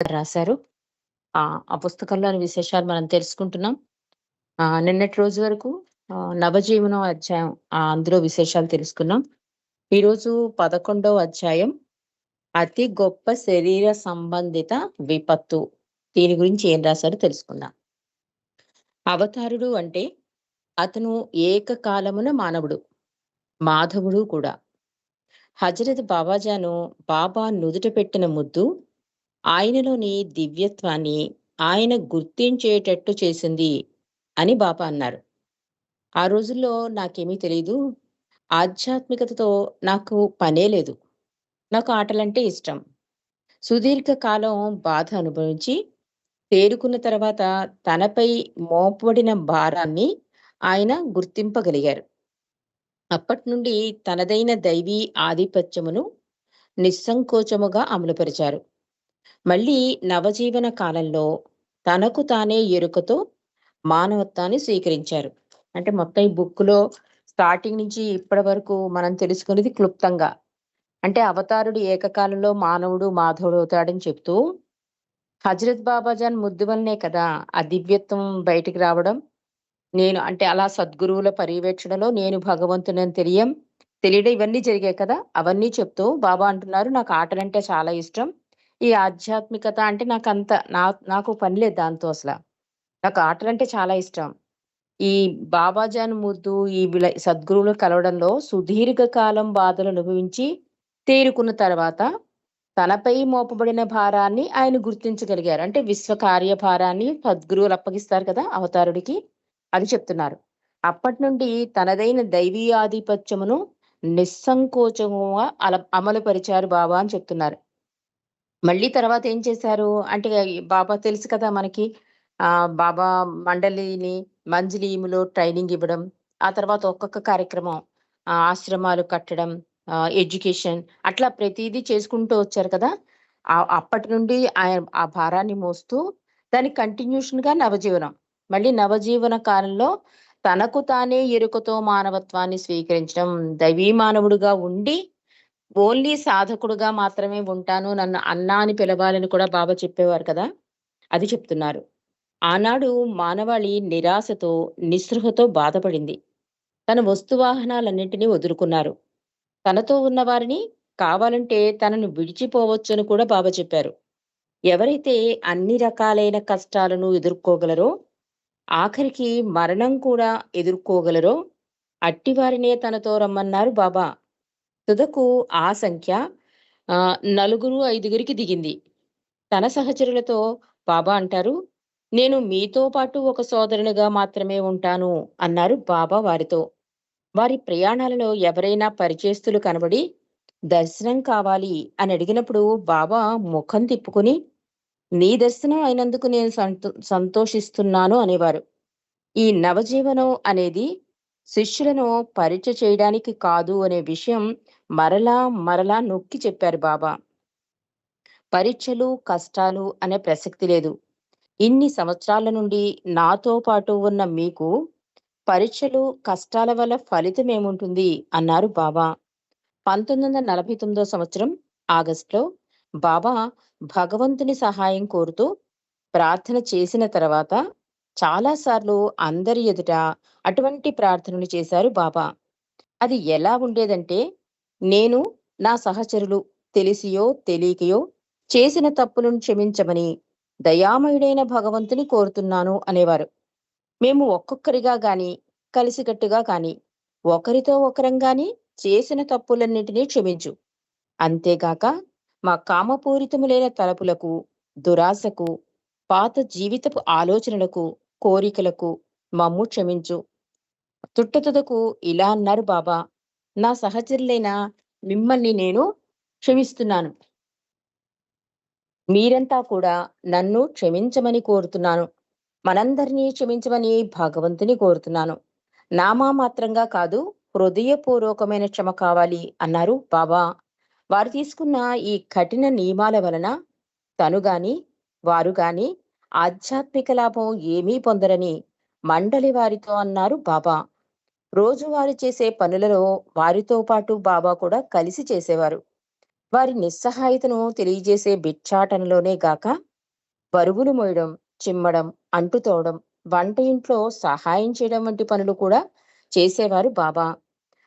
రాశారు. ఆ! పుస్తకంలోని విశేషాలు మనం తెలుసుకుంటున్నాం. నిన్నటి రోజు వరకు నవజీవనం అధ్యాయం అందులో విశేషాలు తెలుసుకున్నాం. ఈరోజు 11వ అధ్యాయం అతి గొప్ప శరీర సంబంధిత విపత్తు. దీని గురించి ఏం రాశారో తెలుసుకుందాం. అవతారుడు అంటే అతను ఏకకాలమున మానవుడు. మాధవుడు కూడా. హజరత్ బాబాజాను బాబా నుదుట పెట్టిన ముద్దు ఆయనలోని దివ్యత్వాన్ని ఆయన గుర్తించేటట్టు చేసింది అని బాప అన్నారు. ఆ రోజుల్లో నాకేమీ తెలియదు ఆధ్యాత్మికతతో నాకు పనే లేదు. నాకు ఆటలంటే ఇష్టం. సుదీర్ఘ కాలం బాధ అనుభవించి తేరుకున్న తర్వాత తనపై మోపబడిన భారాన్ని ఆయన గుర్తింపగలిగారు. అప్పటి నుండి తనదైన దైవీ ఆధిపత్యమును నిస్సంకోచముగా అమలుపరిచారు. మళ్ళీ నవజీవన కాలంలో తనకు తానే ఎరుకతో మానవత్వాన్ని స్వీకరించారు. అంటే మొత్తం ఈ బుక్‌లో స్టార్టింగ్ నుంచి ఇప్పటి వరకు మనం తెలుసుకునేది క్లుప్తంగా. అంటే అవతారుడు ఏకకాలంలో మానవుడు, మాధవుడు అవుతాడని చెప్తూ హజరత్ బాబాజాన్ ముద్దు వల్లనే కదా! ఆ దివ్యత్వం బయటికి రావడం. నేను అంటే అలా సద్గురువుల పర్యవేక్షణలో నేను భగవంతుడని తెలియం తెలియడం ఇవన్నీ జరిగాయి కదా! అవన్నీ చెప్తూ బాబా అంటున్నారు నాకు ఆటలంటే చాలా ఇష్టం. ఈ ఆధ్యాత్మికత అంటే నాకు నా నాకు పని లేదు దాంతో అసలు నాకు ఆటలు అంటే చాలా ఇష్టం. ఈ బాబాజాన్ ముద్దు ఈ విల సద్గురువులు కలవడంలో సుదీర్ఘ కాలం బాధలు అనుభవించి తేరుకున్న తర్వాత తనపై మోపబడిన భారాన్ని ఆయన గుర్తించగలిగారు. అంటే విశ్వ కార్యభారాన్ని సద్గురువులు అప్పగిస్తారు కదా! అవతారుడికి. అది చెప్తున్నారు. అప్పటి నుండి తనదైన దైవీ ఆధిపత్యమును నిస్సంకోచముగా అమలుపరిచారు బాబా అని చెప్తున్నారు. మళ్ళీ తర్వాత ఏం చేశారు? అంటే బాబా తెలుసు కదా మనకి. ఆ బాబా మండలిని మంజలీములో ట్రైనింగ్ ఇవ్వడం. ఆ తర్వాత ఒక్కొక్క కార్యక్రమం ఆశ్రమాలు కట్టడం, ఎడ్యుకేషన్ అట్లా ప్రతిదీ చేసుకుంటూ వచ్చారు కదా! అప్పటి నుండి ఆయన ఆ భారాన్ని మోస్తూ దానికి కంటిన్యూషన్‌గా నవజీవనం. మళ్ళీ నవజీవన కాలంలో తనకు తానే ఎరుకతో మానవత్వాన్ని స్వీకరించడం. దైవీ మానవుడుగా ఉండి ఓన్లీ సాధకుడుగా మాత్రమే ఉంటాను. నన్ను అన్నా అని పిలవాలని కూడా బాబా చెప్పేవారు కదా! అది చెప్తున్నారు. ఆనాడు మానవాళి నిరాశతో, నిస్పృహతో బాధపడింది. తన వస్తువాహనాలన్నింటినీ వదులుకున్నారు. తనతో ఉన్నవారిని కావాలంటే తనను విడిచిపోవచ్చని కూడా బాబా చెప్పారు. ఎవరైతే అన్ని రకాలైన కష్టాలను ఎదుర్కోగలరో, ఆఖరికి మరణం కూడా ఎదుర్కోగలరో అట్టివారినే తనతో రమ్మన్నారు బాబా. తుదకు ఆ సంఖ్య నలుగురు, ఐదుగురికి దిగింది. తన సహచరులతో బాబా అంటారు, "నేను మీతో పాటు ఒక సోదరునిగా మాత్రమే ఉంటాను" అన్నారు బాబా వారితో. వారి ప్రయాణాలలో ఎవరైనా పరిచేస్తులు కనబడి దర్శనం కావాలి అని అడిగినప్పుడు బాబా ముఖం తిప్పుకుని "నీ దర్శనం అయినందుకు నేను సంతో సంతోషిస్తున్నాను" అనేవారు. ఈ నవజీవనం అనేది శిష్యులను పరీక్ష చేయడానికి కాదు అనే విషయం మరలా మరలా నొక్కి చెప్పారు బాబా. పరీక్షలు, కష్టాలు అనే ప్రసక్తి లేదు. ఇన్ని సంవత్సరాల నుండి నాతో పాటు ఉన్న మీకు పరీక్షలు, కష్టాల వల్ల ఫలితం ఏముంటుంది అన్నారు బాబా. 1949 సంవత్సరం ఆగస్టులో బాబా భగవంతుని సహాయం కోరుతూ ప్రార్థన చేసిన తర్వాత చాలా సార్లు అందరి ఎదుట అటువంటి ప్రార్థనలు చేశారు బాబా. అది ఎలా ఉండేదంటే, నేను నా సహచరులు తెలిసియో, తెలియకయో చేసిన తప్పులను క్షమించమని దయామయుడైన భగవంతుని కోరుతున్నాను అనేవారు. మేము ఒక్కొక్కరిగా గాని, కలిసికట్టుగా కానీ, ఒకరితో ఒకరం గాని చేసిన తప్పులన్నింటినీ క్షమించు. అంతేగాక మా కామపూరితములైన తలపులకు, దురాశకు, పాత జీవితపు ఆలోచనలకు, కోరికలకు మమ్ము క్షమించు. తుట్టతుదకు ఇలా అన్నారు బాబా, నా సహచరులైన మిమ్మల్ని నేను క్షమిస్తున్నాను. మీరంతా కూడా నన్ను క్షమించమని కోరుతున్నాను. మనందరినీ క్షమించమని భగవంతుని కోరుతున్నాను. నామా మాత్రంగా కాదు హృదయపూర్వకమైన క్షమ కావాలి అన్నారు బాబా. వారు తీసుకున్న ఈ కఠిన నియమాల వలన తను గాని, వారు గాని ఆధ్యాత్మిక లాభం ఏమీ పొందరని మండలి వారితో అన్నారు బాబా. రోజువారు చేసే పనులలో వారితో పాటు బాబా కూడా కలిసి చేసేవారు. వారి నిస్సహాయతను తెలియజేసే బిచ్చాటనలోనే గాక బరువులు మోయడం చిమ్మడం అంటుతోవడం వంట ఇంట్లో సహాయం చేయడం వంటి పనులు కూడా చేసేవారు బాబా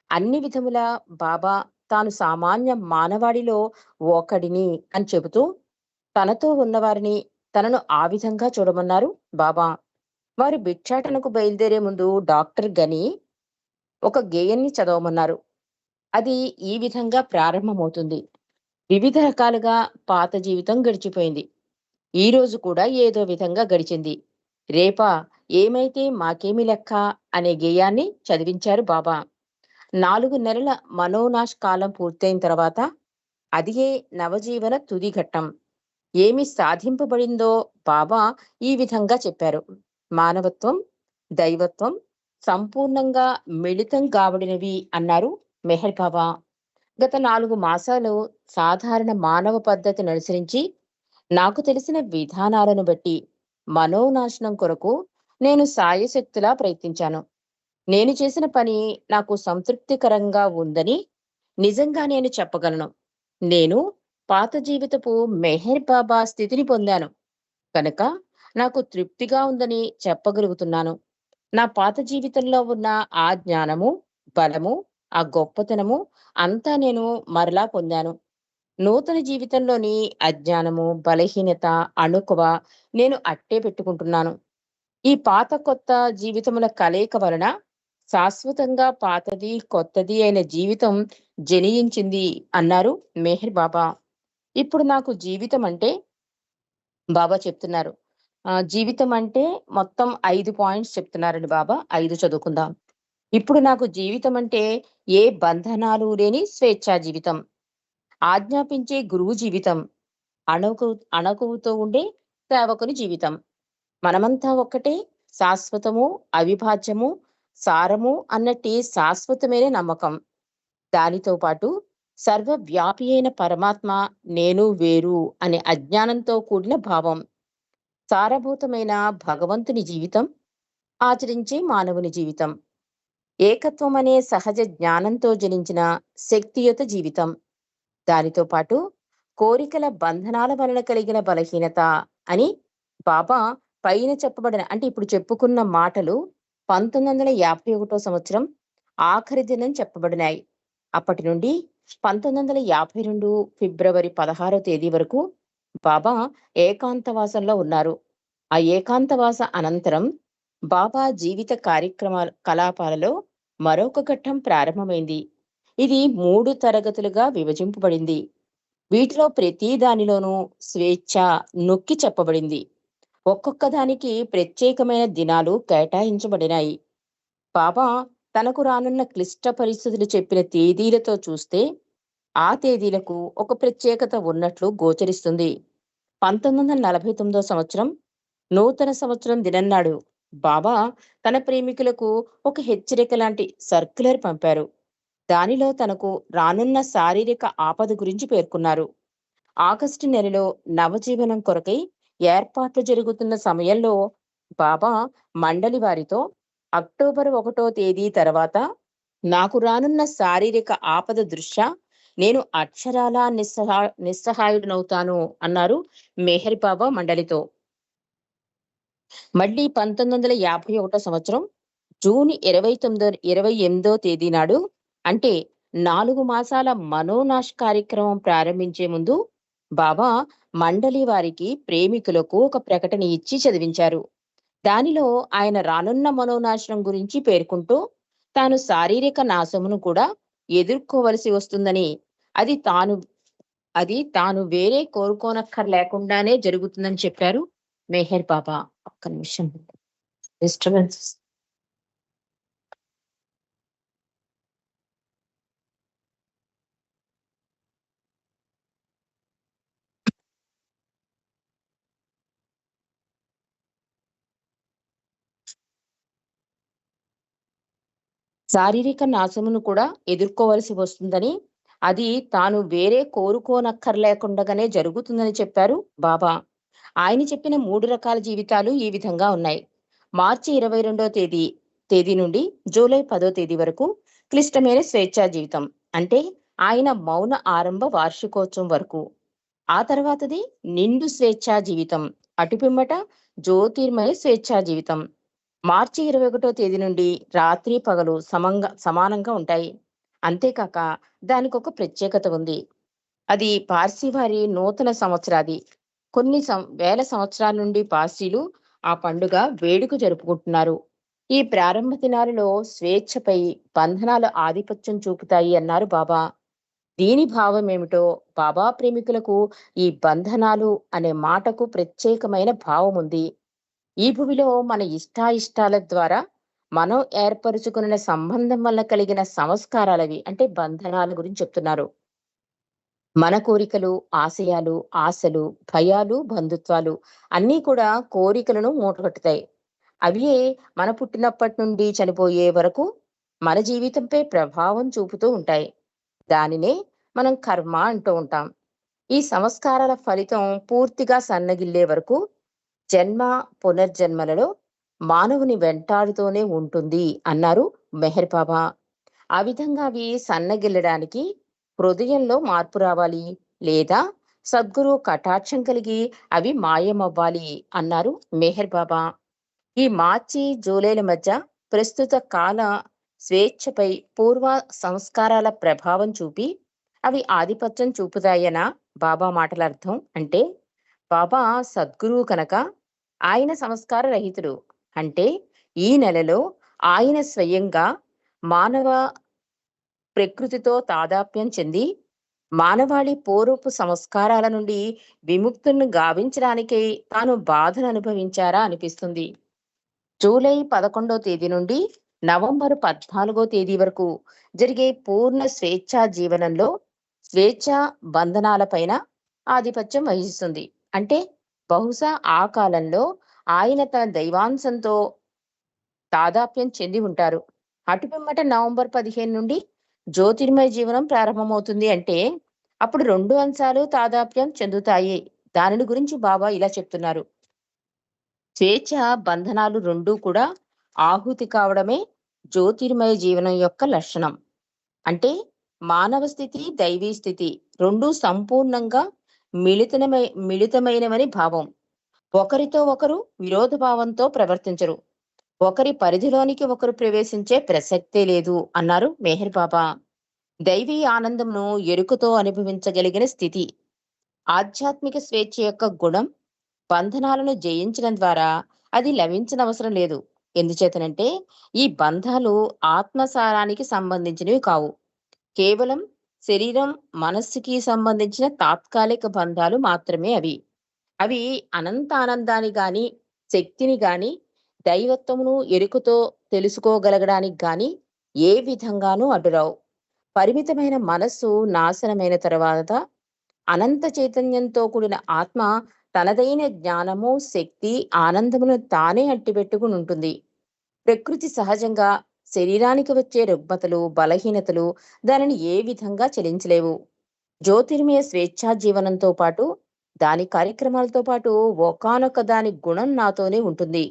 అన్ని విధముల బాబా తాను సామాన్య మానవాడిలో ఒకడిని అని చెబుతూ తనతో ఉన్నవారిని తనను ఆ విధంగా చూడమన్నారు బాబా వారు భిక్షాటనకు బయలుదేరే ముందు డాక్టర్ గని ఒక గేయాన్ని చదవమన్నారు. అది ఈ విధంగా ప్రారంభమవుతుంది. వివిధ రకాలుగా పాత జీవితం గడిచిపోయింది. ఈ రోజు కూడా ఏదో విధంగా గడిచింది. రేపా ఏమైతే మాకేమి లెక్క అనే గేయాన్ని చదివించారు బాబా. నాలుగు నెలల మనోనాష్ కాలం పూర్తయిన తర్వాత అదియే నవజీవన తుది ఘట్టం. ఏమి సాధింపబడిందో బాబా ఈ విధంగా చెప్పారు. మానవత్వం దైవత్వం సంపూర్ణంగా మిళితం కాబడినవి అన్నారు మెహర్ బాబా. గత నాలుగు మాసాలు సాధారణ మానవ పద్ధతిని అనుసరించి నాకు తెలిసిన విధానాలను బట్టి మనోనాశనం కొరకు నేను సాయశక్తులా ప్రయత్నించాను. నేను చేసిన పని నాకు సంతృప్తికరంగా ఉందని నిజంగా నేను చెప్పగలను. నేను పాత జీవితపు మెహర్ బాబా స్థితిని పొందాను. కనుక నాకు తృప్తిగా ఉందని చెప్పగలుగుతున్నాను. నా పాత జీవితంలో ఉన్న ఆ జ్ఞానము బలము ఆ గొప్పతనము అంతా నేను మరలా పొందాను. నూతన జీవితంలోని అజ్ఞానము బలహీనత అణుకువ నేను అట్టే పెట్టుకుంటున్నాను. ఈ పాత కొత్త జీవితముల కలయిక వలన శాశ్వతంగా పాతది కొత్తది అయిన జీవితం జనియించింది అన్నారు మెహర్ బాబా. ఇప్పుడు నాకు జీవితం అంటే బాబా చెప్తున్నారు. జీవితం అంటే మొత్తం ఐదు పాయింట్స్ చెప్తున్నారండి బాబా. ఐదు చదువుకుందాం. ఇప్పుడు నాకు జీవితం అంటే ఏ బంధనాలు లేని స్వేచ్ఛా జీవితం. ఆజ్ఞాపించే గురువు జీవితం. అణకు అణకువుతో ఉండే సేవకుని జీవితం. మనమంతా ఒక్కటే శాశ్వతము అవిభాజ్యము సారము అన్నట్టి శాశ్వతమైన నమ్మకం. దానితో పాటు సర్వవ్యాపి అయిన పరమాత్మ నేను వేరు అనే అజ్ఞానంతో కూడిన భావం. సారభూతమైన భగవంతుని జీవితం ఆచరించే మానవుని జీవితం. ఏకత్వం అనే సహజ జ్ఞానంతో జనించిన శక్తియుత జీవితం. దానితో పాటు కోరికల బంధనాల వలన కలిగిన బలహీనత అని బాబా పైన చెప్పబడిన అంటే ఇప్పుడు చెప్పుకున్న మాటలు పంతొమ్మిది వందల యాభై ఒకటో సంవత్సరం ఆఖరి దినం చెప్పబడినాయి. అప్పటి నుండి పంతొమ్మిది వందల యాభై రెండు ఫిబ్రవరి పదహారో తేదీ వరకు బాబా ఏకాంతవాసంలో ఉన్నారు. ఆ ఏకాంతవాస అనంతరం బాబా జీవిత కార్యక్రమ కలాపాలలో మరొక ఘట్టం ప్రారంభమైంది. ఇది మూడు తరగతులుగా విభజింపబడింది. వీటిలో ప్రతి దానిలోనూ స్వేచ్ఛ నొక్కి చెప్పబడింది. ఒక్కొక్క దానికి ప్రత్యేకమైన దినాలు కేటాయించబడినాయి. బాబా తనకు రానున్న క్లిష్ట పరిస్థితులు చెప్పిన తేదీలతో చూస్తే ఆ తేదీలకు ఒక ప్రత్యేకత ఉన్నట్లు గోచరిస్తుంది. పంతొమ్మిది వందల నలభై తొమ్మిదో సంవత్సరం నూతన సంవత్సరం దినన్నాడు బాబా తన ప్రేమికులకు ఒక హెచ్చరిక లాంటి సర్క్యులర్ పంపారు. దానిలో తనకు రానున్న శారీరక ఆపద గురించి పేర్కొన్నారు. ఆగస్టు నెలలో నవజీవనం కొరకై ఏర్పాట్లు జరుగుతున్న సమయంలో బాబా మండలి వారితో అక్టోబర్ ఒకటో తేదీ తర్వాత నాకు రానున్న శారీరక ఆపద దృష్ట్యా నేను అక్షరాలా నిస్సహా నిస్సహాయుడనవుతాను అన్నారు మెహర్ బాబా మండలితో. మళ్ళీ పంతొమ్మిది వందల యాభై ఒకటో సంవత్సరం జూన్ ఇరవై తొమ్మిదో ఇరవై ఎనిమిదో తేదీ నాడు అంటే నాలుగు మాసాల మనోనాష్ కార్యక్రమం ప్రారంభించే ముందు బాబా మండలి వారికి ప్రేమికులకు ఒక ప్రకటన ఇచ్చి చదివించారు. దానిలో ఆయన రానున్న మనోనాశనం గురించి పేర్కొంటూ తాను శారీరక నాశమును కూడా ఎదుర్కోవలసి వస్తుందని అది తాను అది తాను వేరే కోరుకోనక్కర్ లేకుండానే జరుగుతుందని చెప్పారు మెహర్ బాబా. ఒక్క నిమిషం. డిస్టర్బెన్స్ శారీరక నాశమును కూడా ఎదుర్కోవలసి వస్తుందని అది తాను వేరే కోరుకోనక్కర్లేకుండగానే జరుగుతుందని చెప్పారు బాబా. ఆయన చెప్పిన మూడు రకాల జీవితాలు ఈ విధంగా ఉన్నాయి. మార్చి ఇరవై రెండో తేదీ తేదీ నుండి జూలై పదో తేదీ వరకు క్లిష్టమైన స్వేచ్ఛా జీవితం. అంటే ఆయన మౌన ఆరంభ వార్షికోత్సవం వరకు. ఆ తర్వాతది నిండు స్వేచ్ఛా జీవితం. అటుపిమ్మట జ్యోతిర్మయ స్వేచ్ఛా జీవితం. మార్చి ఇరవై ఒకటో తేదీ నుండి రాత్రి పగలు సమంగా సమానంగా ఉంటాయి. అంతేకాక దానికి ఒక ప్రత్యేకత ఉంది. అది పార్సీ వారి నూతన సంవత్సరాది. కొన్ని సం వేల సంవత్సరాల నుండి పార్సీలు ఆ పండుగ వేడుక జరుపుకుంటున్నారు. ఈ ప్రారంభ దినాలలో స్వేచ్ఛపై బంధనాలు ఆధిపత్యం చూపుతాయి అన్నారు బాబా. దీని భావం ఏమిటో బాబా ప్రేమికులకు ఈ బంధనాలు అనే మాటకు ప్రత్యేకమైన భావం ఉంది ఈ భూమిలో మన ఇష్టాయిష్టాల ద్వారా మనం ఏర్పరచుకున్న సంబంధం వల్ల కలిగిన సంస్కారాలవి అంటే బంధనాల గురించి చెప్తున్నారు. మన కోరికలు ఆశయాలు ఆశలు భయాలు బంధుత్వాలు అన్నీ కూడా కోరికలను మూటగట్టుతాయి. అవి మన పుట్టినప్పటి నుండి చనిపోయే వరకు మన జీవితంపై ప్రభావం చూపుతూ ఉంటాయి. దానినే మనం కర్మ అంటూ ఉంటాం. ఈ సంస్కారాల ఫలితం పూర్తిగా సన్నగిల్లే వరకు జన్మ పునర్జన్మలలో మానవుని వెంటాడుతూనే ఉంటుంది అన్నారు మెహర్ బాబా. ఆ విధంగా అవి సన్నగిల్లడానికి హృదయంలో మార్పు రావాలి లేదా సద్గురు కటాక్షం కలిగి అవి మాయమవ్వాలి అన్నారు మెహర్ బాబా. ఈ మార్చి జూలైల మధ్య ప్రస్తుత కాల స్వేచ్ఛపై పూర్వ సంస్కారాల ప్రభావం చూపి అవి ఆధిపత్యం చూపుతాయన బాబా మాటల అర్థం అంటే బాబా సద్గురువు కనుక ఆయన సంస్కార రహితుడు. అంటే ఈ నెలలో ఆయన స్వయంగా మానవ ప్రకృతితో తాదాప్యం చెంది మానవాళి పూర్వపు సంస్కారాల నుండి విముక్తులను గావించడానికి తాను బాధను అనుభవించారా అనిపిస్తుంది. జూలై పదకొండో తేదీ నుండి నవంబర్ పద్నాలుగో తేదీ వరకు జరిగే పూర్ణ స్వేచ్ఛా జీవనంలో స్వేచ్ఛ బంధనాలపైన ఆధిపత్యం వహిస్తుంది. అంటే బహుశా ఆ కాలంలో ఆయన తన దైవాంశంతో తాదాప్యం చెంది ఉంటారు. అటుపిమ్మట నవంబర్ పదిహేను నుండి జ్యోతిర్మయ జీవనం ప్రారంభమవుతుంది అంటే అప్పుడు రెండు అంశాలు తాదాప్యం చెందుతాయి. దానిని గురించి బాబా ఇలా చెప్తున్నారు. స్వేచ్ఛ బంధనాలు రెండూ కూడా ఆహుతి కావడమే జ్యోతిర్మయ జీవనం యొక్క లక్షణం. అంటే మానవ స్థితి దైవీ స్థితి రెండూ సంపూర్ణంగా మిళితమై మిళితమైనవని భావం. ఒకరితో ఒకరు విరోధ భావంతో ప్రవర్తించరు. ఒకరి పరిధిలోనికి ఒకరు ప్రవేశించే ప్రసక్తే లేదు అన్నారు మెహర్ బాబా. దైవీ ఆనందంను ఎరుకతో అనుభవించగలిగిన స్థితి. ఆధ్యాత్మిక స్వేచ్ఛ యొక్క గుణం బంధనాలను జయించడం ద్వారా అది లభించనవసరం లేదు. ఎందుచేతనంటే ఈ బంధాలు ఆత్మసారానికి సంబంధించినవి కావు. కేవలం శరీరం మనస్సుకి సంబంధించిన తాత్కాలిక బంధాలు మాత్రమే అవి. అవి అనంత ఆనందాన్ని గాని శక్తిని గాని దైవత్వమును ఎరుకతో తెలుసుకోగలగడానికి గాని ఏ విధంగానూ అడ్డురావు. పరిమితమైన మనస్సు నాశనమైన తర్వాత అనంత చైతన్యంతో కూడిన ఆత్మ తనదైన జ్ఞానము శక్తి ఆనందమును తానే అట్టిపెట్టుకుని ఉంటుంది. ప్రకృతి సహజంగా శరీరానికి వచ్చే రుగ్మతలు బలహీనతలు దానిని ఏ విధంగా చెలించలేవు. జ్యోతిర్మయ స్వేచ్ఛా జీవనంతో పాటు దాని కార్యక్రమాలతో పాటు ఒకానొక దాని గుణం నాతోనే ఉంటుంది.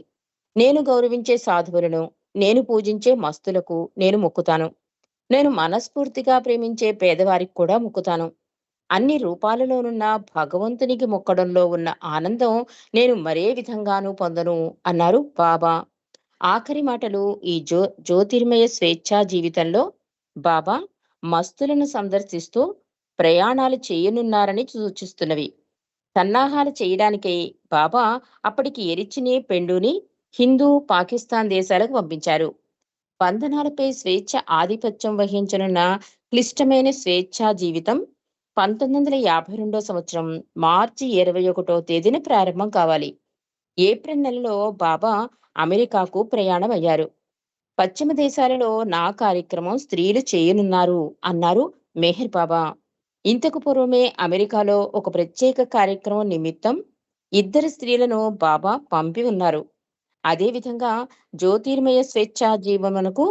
నేను గౌరవించే సాధువులను నేను పూజించే మస్తులకు నేను మొక్కుతాను. నేను మనస్ఫూర్తిగా ప్రేమించే పేదవారికి కూడా మొక్కుతాను. అన్ని రూపాలలోనున్న భగవంతునికి మొక్కడంలో ఉన్న ఆనందం నేను మరే విధంగానూ పొందను అన్నారు బాబా. ఆఖరి మాటలు ఈ జ్యో జ్యోతిర్మయ స్వేచ్ఛా జీవితంలో బాబా మస్తులను సందర్శిస్తూ ప్రయాణాలు చేయనున్నారని సూచిస్తున్నవి. సన్నాహాలు చేయడానికై బాబా అప్పటికి ఎరిచిని పెండుని హిందూ పాకిస్తాన్ దేశాలకు పంపించారు. బంధనాలపై స్వేచ్ఛ ఆధిపత్యం వహించనున్న క్లిష్టమైన స్వేచ్ఛా జీవితం పంతొమ్మిది వందల యాభై రెండో సంవత్సరం మార్చి ఇరవై ఒకటో తేదీన ప్రారంభం కావాలి. ఏప్రిల్ నెలలో బాబా అమెరికాకు ప్రయాణం అయ్యారు పశ్చిమ దేశాలలో నా కార్యక్రమం స్త్రీలు చేయనున్నారు అన్నారు మెహర్ బాబా. ఇంతకు పూర్వమే అమెరికాలో ఒక ప్రత్యేక కార్యక్రమం నిమిత్తం ఇద్దరు స్త్రీలను బాబా పంపి ఉన్నారు. అదేవిధంగా జ్యోతిర్మయ స్వేచ్ఛా జీవనకు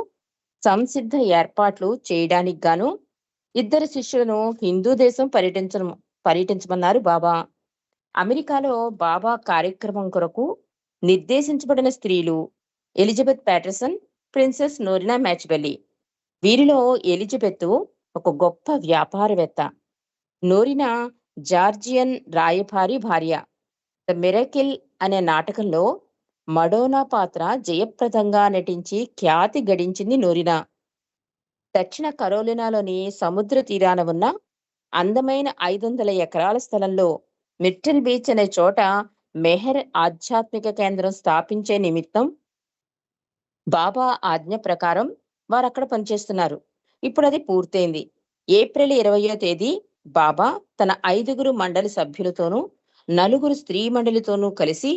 సంసిద్ధ ఏర్పాట్లు చేయడానికి గాను ఇద్దరు శిష్యులను హిందూ దేశం పర్యటించడం పర్యటించమన్నారు బాబా. అమెరికాలో బాబా కార్యక్రమం కొరకు నిర్దేశించబడిన స్త్రీలు Elizabeth Patterson princess Norina Matchabelli. వీరిలో ఎలిజబెత్ ఒక గొప్ప వ్యాపారవేత్త. నోరినా జార్జియన్ రాయభారి భార్య. ద మిరకిల్ అనే నాటకంలో మడోనా పాత్ర జయప్రదంగా నటించి ఖ్యాతి గడించింది నోరినా. దక్షిణ కరోలినాలోని సముద్ర తీరాన ఉన్న అందమైన ఐదు వందల ఎకరాల స్థలంలో మిట్టల్ బీచ్ అనే చోట మెహర్ ఆధ్యాత్మిక కేంద్రం స్థాపించే నిమిత్తం బాబా ఆజ్ఞ ప్రకారం వారు అక్కడ పనిచేస్తున్నారు. ఇప్పుడు అది పూర్తయింది. ఏప్రిల్ ఇరవయో తేదీ బాబా తన ఐదుగురు మండలి సభ్యులతోనూ నలుగురు స్త్రీ మండలితోనూ కలిసి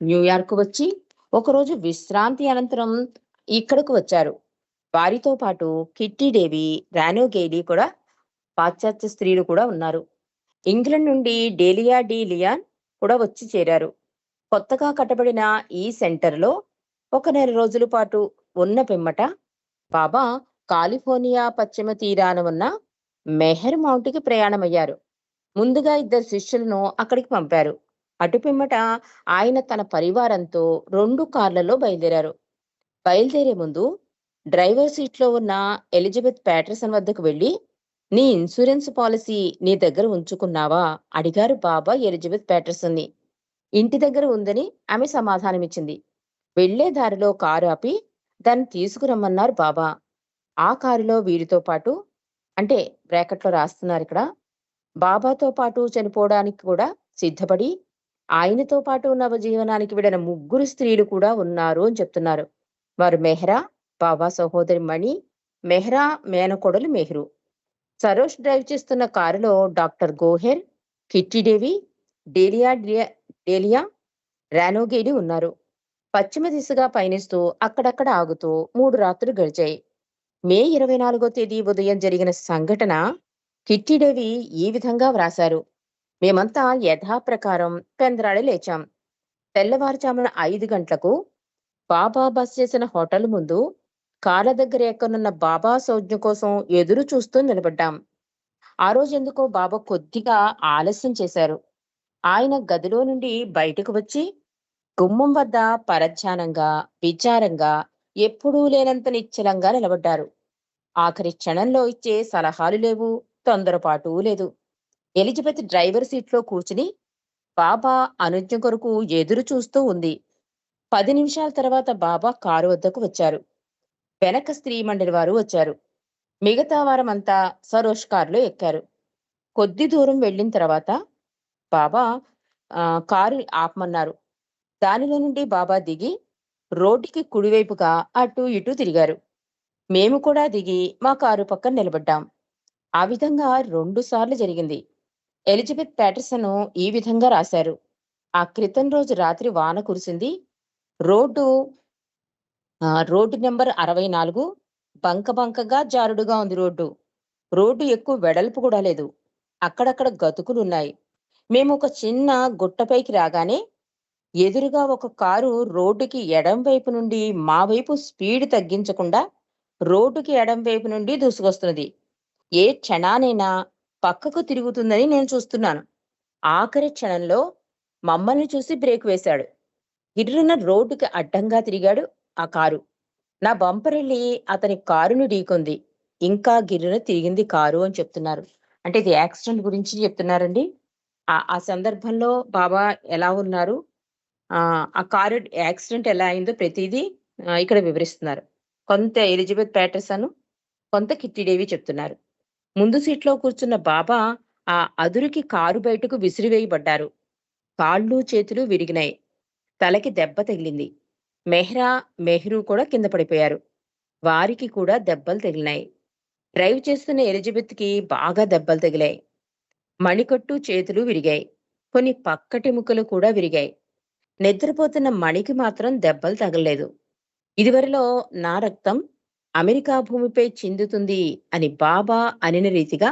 న్యూయార్క్ వచ్చి ఒకరోజు విశ్రాంతి అనంతరం ఇక్కడకు వచ్చారు. వారితో పాటు కిట్టి డేవి రానో గేలీ కూడా పాశ్చాత్య స్త్రీలు కూడా ఉన్నారు. ఇంగ్లాండ్ నుండి డేలియా డి లియాన్ కూడా వచ్చి చేరారు. కొత్తగా కట్టబడిన ఈ సెంటర్లో ఒక నెల రోజుల పాటు ఉన్న పిమ్మట బాబా కాలిఫోర్నియా పశ్చిమ తీరాన ఉన్న మెహర్ మౌంట్కి ప్రయాణమయ్యారు. ముందుగా ఇద్దరు శిష్యులను అక్కడికి పంపారు. అటుపిమ్మట ఆయన తన పరివారంతో రెండు కార్లలో బయలుదేరారు. బయలుదేరే ముందు డ్రైవర్ సీట్లో ఉన్న ఎలిజబెత్ ప్యాటర్సన్ వద్దకు వెళ్ళి నీ ఇన్సూరెన్స్ పాలసీ నీ దగ్గర ఉంచుకున్నావా? అడిగారు బాబా ఎలిజబెత్ ప్యాటర్సన్ని. ఇంటి దగ్గర ఉందని ఆమె సమాధానమిచ్చింది. వెళ్ళే దారిలో కారు ఆపి దాన్ని తీసుకురమ్మన్నారు బాబా. ఆ కారులో వీరితో పాటు అంటే బ్రాకెట్లో రాస్తున్నారు ఇక్కడ బాబాతో పాటు చనిపోవడానికి కూడా సిద్ధపడి ఆయనతో పాటు నవజీవనానికి విడిన ముగ్గురు స్త్రీలు కూడా ఉన్నారు అని చెప్తున్నారు. వారు మెహ్రా బాబా సహోదరి మణి మెహ్రా మేనకోడలు మెహ్రు. సరోష్ డ్రైవ్ చేస్తున్న కారులో డాక్టర్ గోహెర్ కిట్టిడేవి డేలియా డేలియా రానోగేడి ఉన్నారు. పశ్చిమ దిశగా పయనిస్తూ అక్కడక్కడ ఆగుతూ మూడు రాత్రులు గడిచాయి. మే ఇరవై నాలుగో తేదీ ఉదయం జరిగిన సంఘటన కిట్టిడేవి ఈ విధంగా వ్రాశారు. మేమంతా యథాప్రకారం పెందరాళి లేచాం. తెల్లవారుజామున ఐదు గంటలకు బాబా బస్ చేసిన హోటల్ ముందు కాళ్ళ దగ్గర ఎక్కనున్న బాబా సౌజ్ఞ కోసం ఎదురు చూస్తూ నిలబడ్డాం. ఆ రోజు ఎందుకో బాబా కొద్దిగా ఆలస్యం చేశారు. ఆయన గదిలో నుండి బయటకు వచ్చి గుమ్మం వద్ద పరధ్యానంగా విచారంగా ఎప్పుడూ లేనంత నిశ్చలంగా నిలబడ్డారు. ఆఖరి క్షణంలో ఇచ్చే సలహాలు లేవు తొందరపాటు లేదు. ఎలిజబెత్ డ్రైవర్ సీట్లో కూర్చుని బాబా అనుజ్ఞ కొరకు ఎదురు చూస్తూ ఉంది. పది నిమిషాల తర్వాత బాబా కారు వద్దకు వచ్చారు. వెనక స్త్రీ మండలి వారు వచ్చారు. మిగతా వారమంతా సరోష్ కారులో ఎక్కారు. కొద్ది దూరం వెళ్ళిన తర్వాత బాబా కారు ఆపమన్నారు. దానిలో నుండి బాబా దిగి రోడ్డుకి కుడివైపుగా అటు ఇటు తిరిగారు. మేము కూడా దిగి మా కారు పక్కన నిలబడ్డాం. ఆ విధంగా రెండు సార్లు జరిగింది. ఎలిజబెత్ ప్యాటర్సన్ ఈ విధంగా రాశారు. ఆ క్రితం రోజు రాత్రి వాన కురిసింది. రోడ్డు రోడ్డు నెంబర్ అరవై నాలుగు బంక బంకగా జారుడుగా ఉంది రోడ్డు. రోడ్డు ఎక్కువ వెడల్పు కూడా లేదు. అక్కడక్కడ గతుకులు ఉన్నాయి. మేము ఒక చిన్న గుట్టపైకి రాగానే ఎదురుగా ఒక కారు రోడ్డుకి ఎడం వైపు నుండి మా వైపు స్పీడ్ తగ్గించకుండా రోడ్డుకి ఎడం వైపు నుండి దూసుకొస్తున్నది. ఏ క్షణానైనా పక్కకు తిరుగుతుందని నేను చూస్తున్నాను. ఆఖరి క్షణంలో మమ్మల్ని చూసి బ్రేక్ వేశాడు. గిర్రున రోడ్డుకి అడ్డంగా తిరిగాడు ఆ కారు. నా బంపర్ వెళ్ళి అతని కారును ఢీకొంది. ఇంకా గిర్రున తిరిగింది కారు అని చెప్తున్నారు. అంటే ఇది యాక్సిడెంట్ గురించి చెప్తున్నారండి. ఆ ఆ సందర్భంలో బాబా ఎలా ఉన్నారు? ఆ కారు యాక్సిడెంట్ ఎలా అయిందో ప్రతిదీ ఇక్కడ వివరిస్తున్నారు. కొంత ఎలిజబెత్ ప్యాటర్సన్ కొంత కిట్టిడేవి చెప్తున్నారు. ముందు సీట్లో కూర్చున్న బాబా ఆ అదురుకి కారు బయటకు విసిరివేయబడ్డారు. కాళ్ళు చేతులు విరిగినాయి. తలకి దెబ్బ తగిలింది. మెహ్రా మెహ్రూ కూడా కింద పడిపోయారు. వారికి కూడా దెబ్బలు తగిలినాయి. డ్రైవ్ చేస్తున్న ఎలిజబెత్కి బాగా దెబ్బలు తగిలాయి. మణికట్టు చేతులు విరిగాయి. కొన్ని పక్కటి ముక్కలు కూడా విరిగాయి. నిద్రపోతున్న మణికి మాత్రం దెబ్బలు తగలలేదు. ఇదివరలో నా రక్తం అమెరికా భూమిపై చిందుతుంది అని బాబా అనిన రీతిగా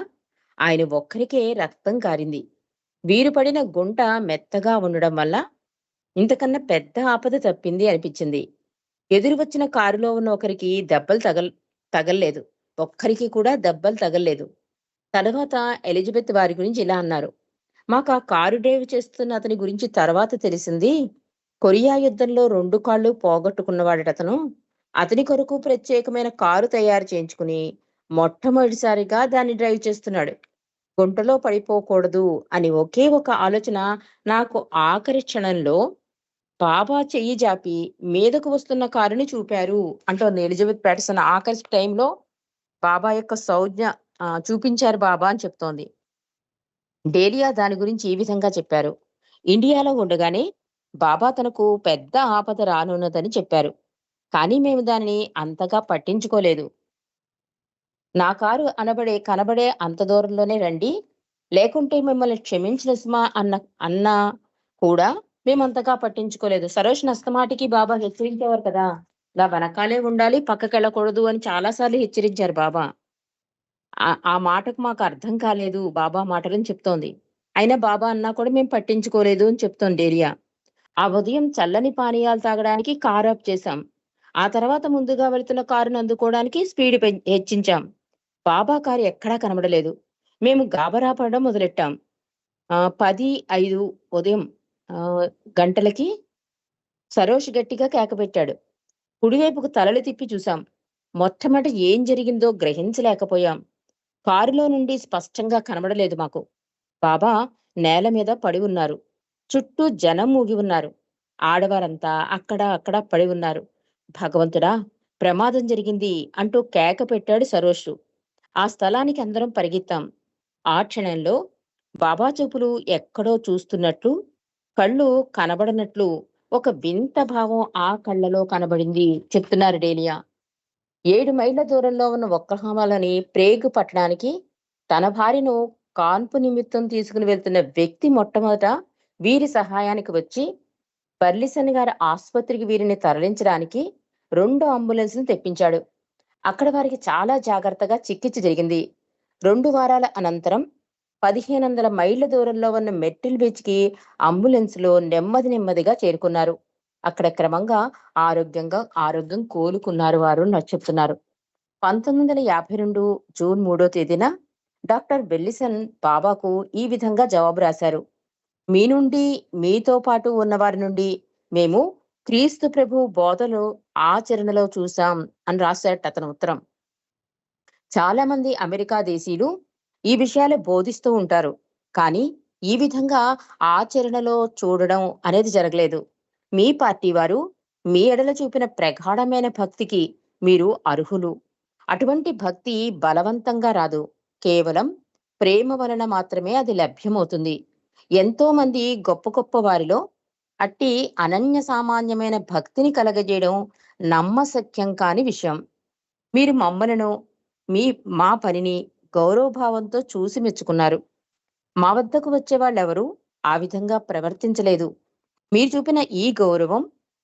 ఆయన ఒక్కరికే రక్తం కారింది. వీరు పడిన గుంట మెత్తగా ఉండడం వల్ల ఇంతకన్నా పెద్ద ఆపద తప్పింది అనిపించింది. ఎదురు వచ్చిన కారులో ఉన్న ఒకరికి దెబ్బలు తగల్ తగల్లేదు. ఒక్కరికి కూడా దెబ్బలు తగల్లేదు. తర్వాత ఎలిజబెత్ వారి గురించి ఇలా అన్నారు. మాకు ఆ కారు డ్రైవ్ చేస్తున్న అతని గురించి తర్వాత తెలిసింది. కొరియా యుద్ధంలో రెండు కాళ్ళు పోగొట్టుకున్నవాడటతను అతని. కొరకు ప్రత్యేకమైన కారు తయారు చేయించుకుని మొట్టమొదటిసారిగా దాన్ని డ్రైవ్ చేస్తున్నాడు. గుంటలో పడిపోకూడదు అని ఒకే ఒక ఆలోచన నాకు ఆఖరి క్షణంలో బాబా చెయ్యి జాపి మీదకు వస్తున్న కారుని చూపారు అంటోంది ఎలిజబెత్ ప్యాటర్సన్. ఆఖరి టైంలో బాబా యొక్క సౌజ్ఞ చూపించారు బాబా అని చెప్తోంది. డేలియా దాని గురించి ఈ విధంగా చెప్పారు. ఇండియాలో ఉండగానే బాబా తనకు పెద్ద ఆపద రానున్నదని చెప్పారు. కానీ మేము దానిని అంతగా పట్టించుకోలేదు. నా కారు అనబడే కనబడే అంత దూరంలోనే రండి. లేకుంటే మిమ్మల్ని క్షమించిన సుమా అన్న అన్న కూడా మేమంతగా పట్టించుకోలేదు. సరోజ్ నస్తమాటికి బాబా హెచ్చరించేవారు కదా. ఇలా వెనకాలే ఉండాలి పక్కకి వెళ్ళకూడదు అని చాలాసార్లు హెచ్చరించారు బాబా. ఆ- మాటకు మాకు అర్థం కాలేదు. బాబా మాటలని చెప్తోంది. అయినా బాబా అన్నా కూడా మేము పట్టించుకోలేదు అని చెప్తోంది డేరియా. ఆ ఉదయం చల్లని పానీయాలు తాగడానికి కారు ఆఫ్ చేశాం. ఆ తర్వాత ముందుగా వెళుతున్న కారును అందుకోవడానికి స్పీడ్ హెచ్చించాం. బాబా కారు ఎక్కడా కనబడలేదు. మేము గాబరా పడడం మొదలెట్టాం. పది ఐదు ఉదయం గంటలకి సరోష్ గట్టిగా కేకపెట్టాడు కుడివైపుకు తలలు తిప్పి చూశాం. మొట్టమొదటి ఏం జరిగిందో గ్రహించలేకపోయాం. కారులో నుండి స్పష్టంగా కనబడలేదు మాకు. బాబా నేల మీద పడి ఉన్నారు. చుట్టూ జనం ఊగి ఉన్నారు. ఆడవారంతా అక్కడ అక్కడ పడి ఉన్నారు. భగవంతుడా ప్రమాదం జరిగింది అంటూ కేక పెట్టాడు సరోషు. ఆ స్థలానికి అందరం పరిగెత్తాం. ఆ క్షణంలో బాబా చూపులు ఎక్కడో చూస్తున్నట్లు కళ్ళు కనబడనట్లు ఒక వింత భావం ఆ కళ్ళలో కనబడింది చెప్తున్నారు డేలియా. ఏడు మైళ్ళ దూరంలో ఉన్న ఒక్కహామాలని ప్రేగు పట్టడానికి తన భార్యను కాన్పు నిమిత్తం తీసుకుని వెళ్తున్న వ్యక్తి మొట్టమొదట వీరి సహాయానికి వచ్చి పర్లిసన్ గారి ఆసుపత్రికి వీరిని తరలించడానికి రెండు అంబులెన్స్ను తెప్పించాడు. అక్కడ వారికి చాలా జాగ్రత్తగా చికిత్స జరిగింది. రెండు వారాల అనంతరం పదిహేను వందల మైళ్ళ దూరంలో ఉన్న మెట్టిల్ బీచ్కి అంబులెన్స్లో నెమ్మది నెమ్మదిగా చేరుకున్నారు. అక్కడ క్రమంగా ఆరోగ్యంగా ఆరోగ్యం కోలుకున్నారు వారు చెప్తున్నారు. పంతొమ్మిది వందల యాభై రెండు జూన్ మూడో తేదీన డాక్టర్ బెల్లిసన్ బాబాకు ఈ విధంగా జవాబు రాశారు. మీ నుండి మీతో పాటు ఉన్న వారి నుండి మేము క్రీస్తు ప్రభు బోధలు ఆచరణలో చూసాం అని రాశాడు అతని ఉత్తరం. చాలా మంది అమెరికా దేశీయులు ఈ విషయాలు బోధిస్తూ ఉంటారు. కానీ ఈ విధంగా ఆచరణలో చూడడం అనేది జరగలేదు. మీ పార్టీ వారు మీ ఎడల చూపిన ప్రగాఢమైన భక్తికి మీరు అర్హులు. అటువంటి భక్తి బలవంతంగా రాదు. కేవలం ప్రేమ వలన మాత్రమే అది లభ్యమవుతుంది. ఎంతో మంది గొప్ప గొప్ప వారిలో అట్టి అనన్య సామాన్యమైన భక్తిని కలగజేయడం నమ్మశక్యం కాని విషయం. మీరు మమ్మలను మీ మా పనిని గౌరవభావంతో చూసి మెచ్చుకున్నారు. మా వద్దకు వచ్చే వాళ్ళెవరూ ఆ విధంగా ప్రవర్తించలేదు. మీరు చూపిన ఈ గౌరవం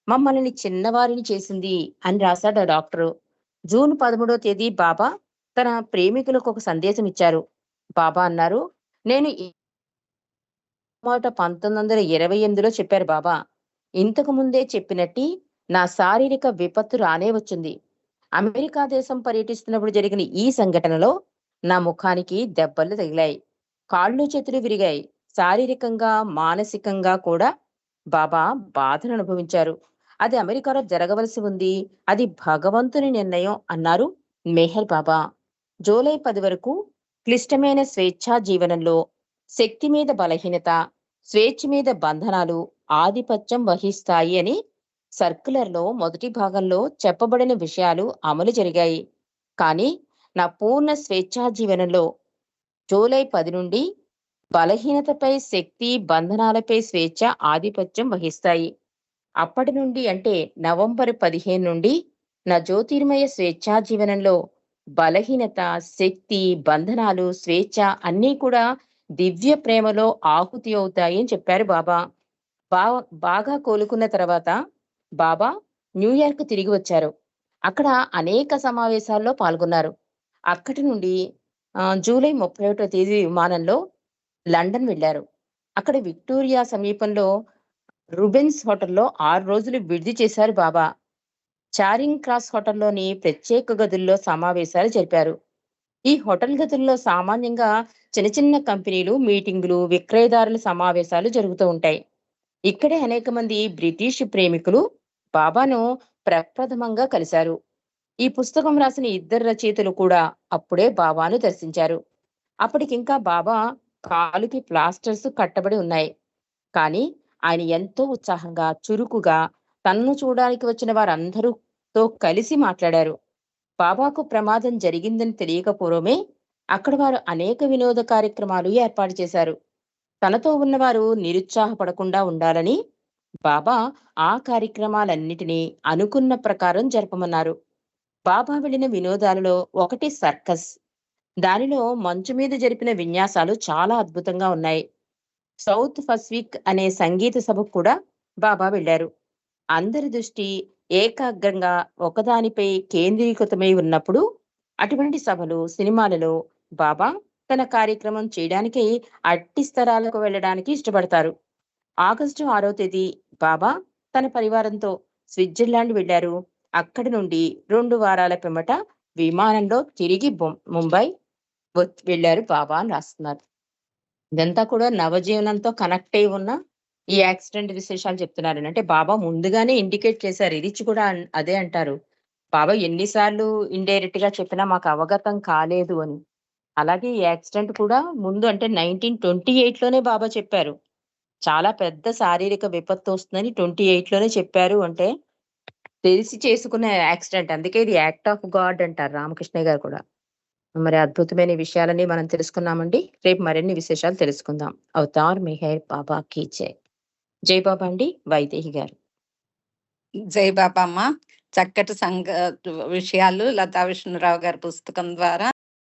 మమ్మల్ని చిన్నవారిని చేసింది అని రాశాడు డాక్టరు. జూన్ పదమూడో తేదీ బాబా తన ప్రేమికులకు ఒక సందేశం ఇచ్చారు. బాబా అన్నారు నేను మాట పంతొమ్మిది వందల ఇరవై ఎనిమిదిలో చెప్పారు బాబా. ఇంతకు ముందే చెప్పినట్టి నా శారీరక విపత్తు రానే వచ్చింది. అమెరికా దేశం పర్యటిస్తున్నప్పుడు జరిగిన ఈ సంఘటనలో నా ముఖానికి దెబ్బలు తగిలాయి. కాళ్ళు చేతులు విరిగాయి. శారీరకంగా మానసికంగా కూడా బాబా బాధను అనుభవించారు అది అమెరికాలో జరగవలసి ఉంది. అది భగవంతుని నిర్ణయం అన్నారు మెహర్ బాబా. జూలై పది వరకు క్లిష్టమైన స్వేచ్ఛా జీవనంలో శక్తి మీద బలహీనత స్వేచ్ఛ మీద బంధనాలు ఆధిపత్యం వహిస్తాయి అని సర్క్యులర్లో మొదటి భాగంలో చెప్పబడిన విషయాలు అమలు జరిగాయి. కానీ నా పూర్ణ స్వేచ్ఛా జీవనంలో జూలై పది నుండి బలహీనతపై శక్తి బంధనాలపై స్వేచ్ఛ ఆధిపత్యం వహిస్తాయి. అప్పటి నుండి అంటే నవంబర్ పదిహేను నుండి నా జ్యోతిర్మయ స్వేచ్ఛా జీవనంలో బలహీనత శక్తి బంధనాలు స్వేచ్ఛ అన్నీ కూడా దివ్య ప్రేమలో ఆహుతి అవుతాయి అని చెప్పారు బాబా. బా బాగా కోలుకున్న తర్వాత బాబా న్యూయార్క్ తిరిగి వచ్చారు. అక్కడ అనేక సమావేశాల్లో పాల్గొన్నారు. అక్కడి నుండి జూలై ముప్పై ఒకటో తేదీ విమానంలో లండన్ వెళ్ళారు. అక్కడ విక్టోరియా సమీపంలో రుబెన్స్ హోటల్లో ఆరు రోజులు విడిది చేశారు బాబా. చారింగ్ క్రాస్ హోటల్లోని ప్రత్యేక గదుల్లో సమావేశాలు జరిపారు. ఈ హోటల్ గదుల్లో సామాన్యంగా చిన్న చిన్న కంపెనీలు మీటింగులు విక్రయదారుల సమావేశాలు జరుగుతూ ఉంటాయి. ఇక్కడే అనేక మంది బ్రిటిష్ ప్రేమికులు బాబాను ప్రప్రథమంగా కలిశారు. ఈ పుస్తకం రాసిన ఇద్దరు రచయితలు కూడా అప్పుడే బాబాను దర్శించారు. అప్పటికింకా బాబా కాలుకి ప్లాస్టర్స్ కట్టబడి ఉన్నాయి. కానీ ఆయన ఎంతో ఉత్సాహంగా చురుకుగా తన్ను చూడడానికి వచ్చిన వారందరూతో కలిసి మాట్లాడారు. బాబాకు ప్రమాదం జరిగిందని తెలియక పూర్వమే అక్కడ వారు అనేక వినోద కార్యక్రమాలు ఏర్పాటు చేశారు. తనతో ఉన్నవారు నిరుత్సాహపడకుండా ఉండాలని బాబా ఆ కార్యక్రమాలన్నిటినీ అనుకున్న ప్రకారం జరపమన్నారు. బాబా వెళ్ళిన వినోదాలలో ఒకటి సర్కస్. దానిలో మంచు మీద జరిపిన విన్యాసాలు చాలా అద్భుతంగా ఉన్నాయి. సౌత్ ఫస్విక్ అనే సంగీత సభకు కూడా బాబా వెళ్ళారు. అందరి దృష్టి ఏకాగ్రంగా ఒకదానిపై కేంద్రీకృతమై ఉన్నప్పుడు అటువంటి సభలు సినిమాలలో బాబా తన కార్యక్రమం చేయడానికి అట్టి స్థలాలకు వెళ్ళడానికి ఇష్టపడతారు. ఆగస్టు ఆరో తేదీ బాబా తన పరివారంతో స్విట్జర్లాండ్ వెళ్ళారు. అక్కడి నుండి రెండు వారాల పిమ్మట విమానంలో తిరిగి ముంబై వెళ్ళారు బాబా అని రాస్తున్నారు. ఇదంతా కూడా నవజీవనంతో కనెక్ట్ అయి ఉన్న ఈ యాక్సిడెంట్ విశేషాలు చెప్తున్నారు. అంటే బాబా ముందుగానే ఇండికేట్ చేశారు. ఇది కూడా అదే అంటారు. బాబా ఎన్నిసార్లు ఇండైరెక్ట్గా చెప్పినా మాకు అవగతం కాలేదు అని. అలాగే ఈ యాక్సిడెంట్ కూడా ముందు అంటే నైన్టీన్ ట్వంటీ ఎయిట్లోనే బాబా చెప్పారు. చాలా పెద్ద శారీరక విపత్తు వస్తుందని ట్వంటీ ఎయిట్లోనే చెప్పారు అంటే తెలిసి చేసుకునే యాక్సిడెంట్. అందుకే ఇది యాక్ట్ ఆఫ్ గాడ్ అంటారు రామకృష్ణ గారు కూడా. మరి అద్భుతమైన విషయాలని మనం తెలుసుకున్నామండి. రేపు మరిన్ని విశేషాలు తెలుసుకుందాం. అవతార్ మిహైర్ బాబా కీ జై. జై బాబా అండి. వైదేహి గారు. జై బాబా అమ్మ. చక్కటి సంఘ విషయాలు లతా విష్ణురావు గారి పుస్తకం ద్వారా